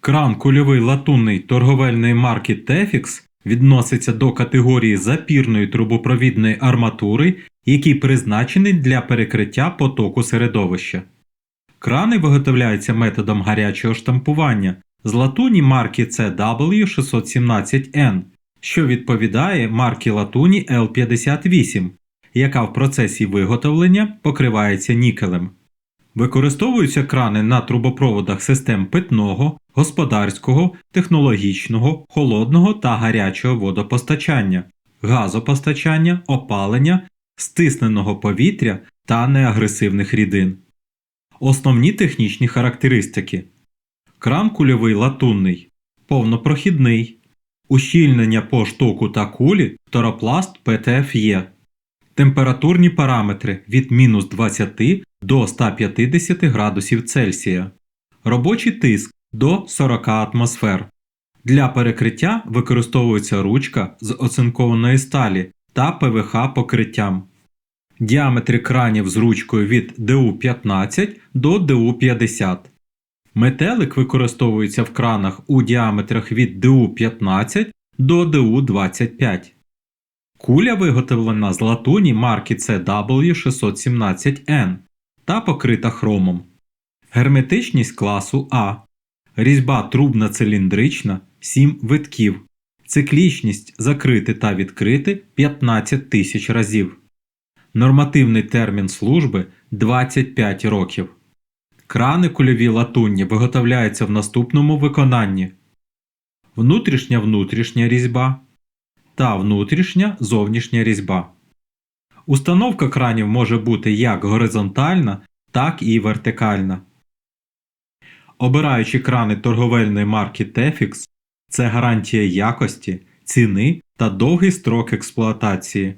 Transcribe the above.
Кран кульовий латунний торговельної марки Tefix відноситься до категорії запірної трубопровідної арматури, який призначений для перекриття потоку середовища. Крани виготовляються методом гарячого штампування з латуні марки CW617N, що відповідає марки латуні L58, яка в процесі виготовлення покривається нікелем. Використовуються крани на трубопроводах систем питного, господарського, технологічного, холодного та гарячого водопостачання, газопостачання, опалення, стисненого повітря та неагресивних рідин. Основні технічні характеристики. Кран кульовий латунний, повнопрохідний, ущільнення по штоку та кулі торопласт ПТФЄ. Температурні параметри від мінус 20 до 150 градусів Цельсія. Робочий тиск до 40 атмосфер. Для перекриття використовується ручка з оцинкованої сталі та ПВХ покриттям. Діаметри кранів з ручкою від ДУ-15 до ДУ-50. Метелик використовується в кранах у діаметрах від ДУ-15 до ДУ-25. Куля виготовлена з латуні марки CW617N та покрита хромом. Герметичність класу А. Різьба трубна циліндрична 7 витків. Циклічність закрити та відкрити 15 тисяч разів. Нормативний термін служби 25 років. Крани кульові латунні виготовляються в наступному виконанні: внутрішня внутрішня різьба та внутрішня зовнішня різьба. Установка кранів може бути як горизонтальна, так і вертикальна. Обираючи крани торговельної марки Tefix, це гарантія якості, ціни та довгий строк експлуатації.